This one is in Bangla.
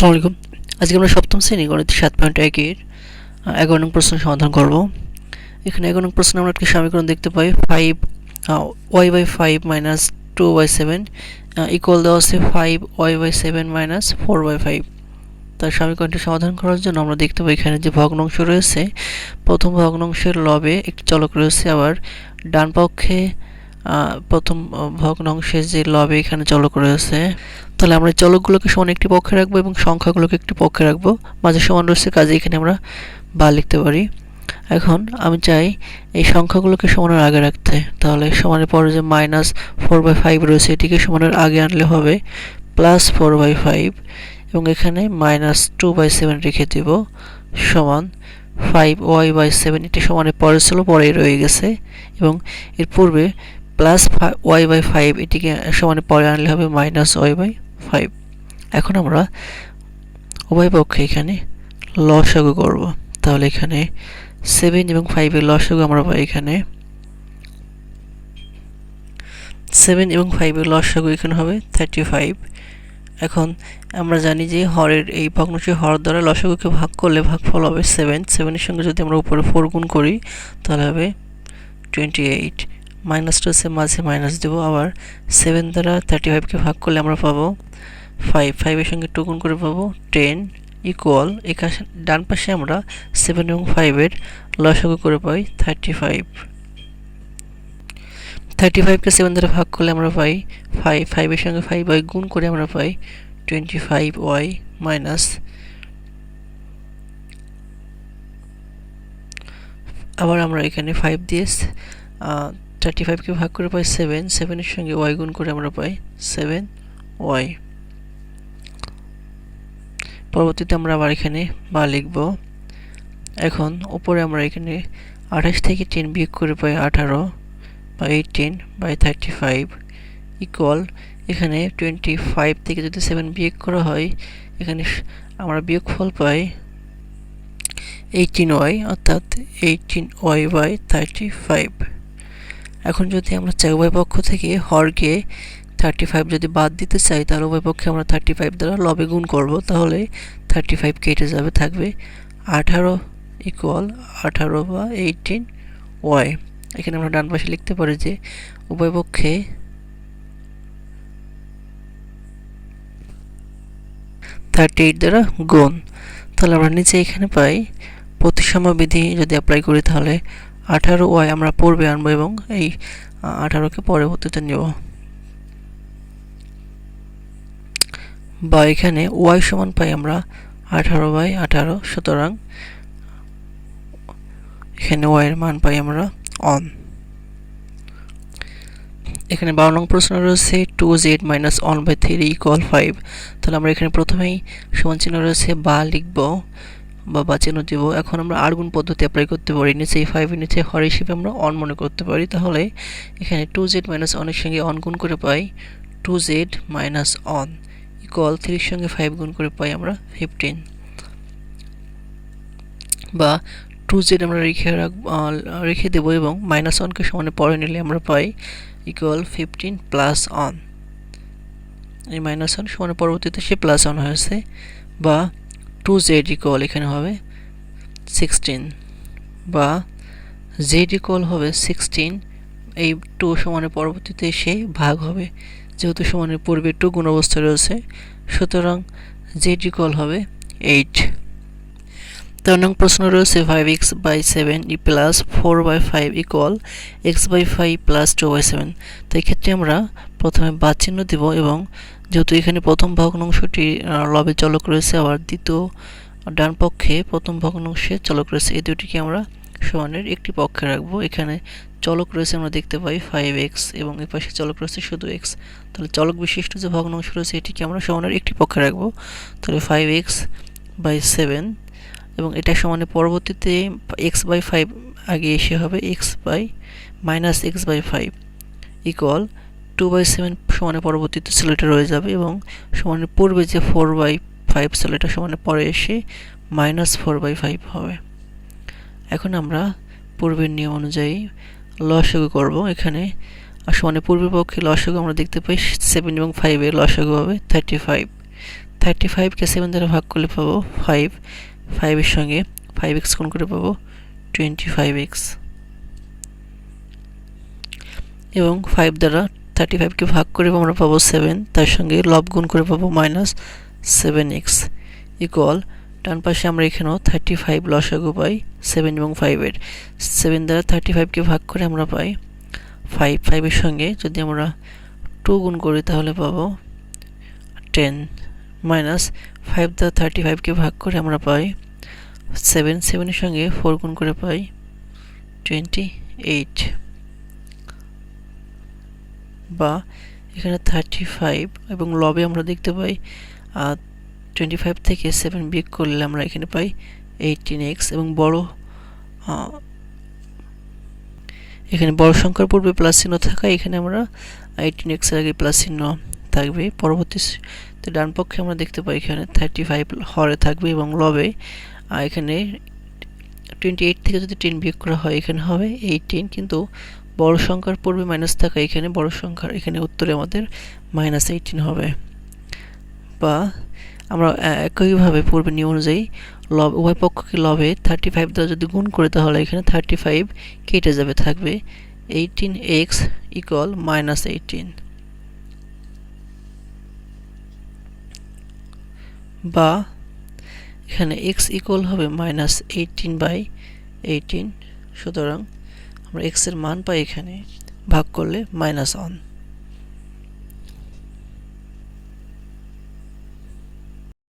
আসসালামু আলাইকুম। আজকে আমরা সপ্তম শ্রেণি গণিত সাত পয়েন্ট একের এগারো নং প্রশ্ন সমাধান করব। এখানে এগারো নং প্রশ্নে আমরা একটি সমীকরণ দেখতে পাই। Five y by five minus two by seven equal দেওয়া আছে five y by seven minus four by five তার সমীকরণটি সমাধান করার জন্য আমরা দেখতে পাই এখানে যে ভগ্নাংশ রয়েছে, প্রথম ভগ্নাংশের লবে একটি চলক রয়েছে আবার ডান পক্ষে প্রথম আহ, ভগ্নাংশে যে লবে এখানে চলক রয়েছে তাহলে আমরা চলকগুলোকে সমান একটি পক্ষে রাখব এবং সংখ্যাগুলোকে একটি পক্ষে রাখব। মাঝে সমান রয়েছে কাজে এখানে আমরা বা লিখতে পারি। এখন আমি চাই এই সংখ্যাগুলোকে সমানের আগে রাখতে। তাহলে সমানের পরে যে মাইনাস ফোর বাই ফাইভ রয়েছে এটিকে সমানের আগে আনলে হবে প্লাস ফোর বাই ফাইভ এবং এখানে মাইনাস টু বাই সেভেন রেখে দেব সমান ফাইভ ওয়াই বাই সেভেন এটি সমানের পরে ছিল পরেই রয়ে গেছে এবং এর পূর্বে প্লাস ওয়াই বাই ফাইভ এটিকে সমানে পরে আনলে হবে মাইনাস ওয়াই বাই ফাইভ এখন আমরা উভয় পক্ষে এখানে লসাগু করব। তাহলে এখানে সেভেন এবং ফাইভের লসাগু আমরা পাই এখানে। সেভেন এবং ফাইভের লসাগু এখানে হবে থার্টি ফাইভ এখন আমরা জানি যে হরের এই ভগ্নাংশের হর দ্বারা লসাগুকে ভাগ করলে ভাগফল হবে সেভেন সেভেনের সঙ্গে যদি আমরা উপরে ফোর গুণ করি, তাহলে হবে টোয়েন্টি এইট মাইনাসটা হচ্ছে মাঝে মাইনাস দেবো, আবার সেভেন দ্বারা থার্টি ফাইভকে ভাগ করলে আমরা পাবো ফাইভ ফাইভের সঙ্গে টু করে পাবো টেন ইকুয়াল এখানে ডান পাশে আমরা সেভেন এবং ফাইভের লসাগু করে পাই থার্টি ফাইভ থার্টি ফাইভকে সেভেন দ্বারা ভাগ করলে আমরা পাই ফাইভ ফাইভের সঙ্গে ফাইভ ওয়াই গুণ করে আমরা পাই টোয়েন্টি ফাইভ ওয়াই মাইনাস আবার আমরা এখানে ফাইভ দিয়ে থার্টি ফাইভকে ভাগ করে পাই সেভেন সেভেনের সঙ্গে ওয়াই গুণ করে আমরা পাই সেভেন ওয়াই পরবর্তীতে আমরা আবার এখানে বা লিখব। এখন উপরে আমরা এখানে আঠাশ থেকে টেন বিয়োগ করে পাই আঠারো বা eighteen by thirty five equal এখানে টোয়েন্টি ফাইভ থেকে যদি সেভেন বিয়োগ করা হয়, এখানে আমরা বিয়োগফল পাই এইটিন ওয়াই অর্থাৎ eighteen y by thirty five এখন যদি আমরা চাই উভয় পক্ষ থেকে হরকে থার্টি ফাইভ যদি বাদ দিতে চাই, তাহলে উভয় পক্ষে আমরা থার্টি ফাইভ দ্বারা লবে গুণ করব। তাহলে থার্টি ফাইভ কেটে যাবে, থাকবে আঠারো ইকুয়াল আঠারো বা এইটিন ওয়াই এখানে আমরা ডান পাশে লিখতে পারি যে উভয় পক্ষে থার্টি এইট দ্বারা গুণ। তাহলে আমরা নিচে এখানে পাই প্রতিসম বিধি যদি অ্যাপ্লাই করি, তাহলে আঠারো ওয়াই আমরা পূর্বে আনব এবং এই আঠারোকে পরবর্তীতে নেব। বা এখানে ওয়াই সমান পাই আমরা আঠারো বাই আঠারো, সুতরাং এখানে ওয়াইয়ের মান পাই আমরা অন। এখানে বারো নং প্রশ্ন রয়েছে, two z minus one by three equal five. তাহলে আমরা এখানে প্রথমেই সমান চিহ্ন রয়েছে বা লিখব বা বা চিহ্ন দিব এখন আমরা আর গুণ পদ্ধতি অ্যাপ্লাই করতে পারি নিচে এই ফাইভের নিচে হর হিসেবে আমরা অন মনে করতে পারি। তাহলে এখানে টু জেড মাইনাস অনের সঙ্গে অন গুণ করে পাই two z minus one equal থ্রির সঙ্গে ফাইভ গুণ করে পাই আমরা ফিফটিন বা টু জেড আমরা রেখে রাখ রেখে দেবো এবং মাইনাস ওয়ানকে সমানে পরে নিলে আমরা পাই ইকুয়াল ফিফটিন প্লাস অন এই মাইনাস ওয়ান সমানে পরবর্তীতে সে প্লাস ওয়ান হয়েছে বা টু জেড ইকুয়াল এখানে হবে সিক্সটিন বা জেড ইকুয়াল হবে সিক্সটিন এই টু সমানের পরবর্তীতে সে ভাগ হবে, যেহেতু সমানের পূর্বে টু গুণ অবস্থা রয়েছে, সুতরাং জেড ইকুয়াল হবে এইট তেরো নং প্রশ্ন রয়েছে five x by seven E plus four by five equal x by five plus two by seven তো এক্ষেত্রে আমরা প্রথমে বাদ চিহ্ন দেব এবং যেহেতু এখানে প্রথম ভগ্নাংশটি লবে চলক রয়েছে, আবার দ্বিতীয় ডান পক্ষে প্রথম ভগ্নাংশে চলক রয়েছে। এই দুটিকে আমরা সমানের একটি পক্ষে রাখব। এখানে চলক রয়েছে আমরা দেখতে পাই ফাইভ এক্স এবং এ পাশে চলক রয়েছে শুধু এক্স তাহলে চলক বিশিষ্ট যে ভগ্নাংশ রয়েছে, এটিকে আমরা সমানের একটি পক্ষে রাখব। তাহলে ফাইভ এক্স বাই সেভেন এবং এটা সমানে পরবর্তীতে এক্স বাই ফাইভ আগে এসে হবে x by minus x by five equal two by seven সমানে পরবর্তীতে ছিল এটা রয়ে যাবে এবং সমানের পূর্বে যে ফোর বাই ফাইভ ছিল এটা সমানে পরে এসে মাইনাস ফোর বাই ফাইভ হবে। এখন আমরা পূর্বের নিয়ম অনুযায়ী লসাগু করব। এখানে সমানে পূর্বের পক্ষে লসাগু আমরা দেখতে পাই সেভেন এবং ফাইভের লসাগু হবে থার্টি ফাইভ থার্টি ফাইভকে সেভেন দ্বারা ভাগ করলে পাবো ফাইভ ফাইভের সঙ্গে ফাইভ এক্স গুণ করে পাবো টোয়েন্টি ফাইভ এক্স এবং ফাইভ দ্বারা থার্টি ফাইভকে ভাগ করে আমরা পাবো সেভেন তার সঙ্গে লব গুণ করে পাবো মাইনাস সেভেন এক্স ইকুয়াল ডান পাশে আমরা এখানেও থার্টি ফাইভ লসাগু পাই সেভেন এবং ফাইভের সেভেন দ্বারা থার্টি ফাইভকে ভাগ করে আমরা পাই ফাইভ ফাইভের সঙ্গে যদি আমরা টু গুণ করি তাহলে পাবো টেন মাইনাস ফাইভ দ্বারা থার্টি ফাইভকে ভাগ করে আমরা পাই সেভেন সেভেনের সঙ্গে ফোর গুণ করে পাই টোয়েন্টি এইট বা এখানে থার্টি ফাইভ এবং লবে আমরা দেখতে পাই টোয়েন্টি ফাইভ থেকে সেভেন বিয়োগ করলে আমরা এখানে পাই এইটিন এক্স এবং বড় এখানে বড় সংখ্যার পূর্বে প্লাস চিহ্ন থাকা এখানে আমরা এইটিন এক্সের আগে প্লাস চিহ্ন থাকবে। পরবর্তী ডান পক্ষে আমরা দেখতে পাই এখানে থার্টি ফাইভ হরে থাকবে এবং লবে এখানে টোয়েন্টি এইট থেকে যদি টেন বিয়োগ করা হয় এখানে হবে এইটিন কিন্তু বড় সংখ্যার পূর্বে মাইনাস থাকা এখানে, বড় সংখ্যার এখানে উত্তরে আমাদের মাইনাস এইটিন হবে। বা আমরা একইভাবে পূর্বে নিয়ম অনুযায়ী লব, উভয় পক্ষকে লবে থার্টি ফাইভ দ্বারা যদি গুণ করে তাহলে এখানে থার্টি ফাইভ কেটে যাবে, থাকবে eighteen x equal minus eighteen বা এখানে এক্স ইকুয়াল হবে মাইনাস এইটিন বাই এইটিন সুতরাং আমরা এক্সের মান পাই এখানে ভাগ করলে মাইনাস ওয়ান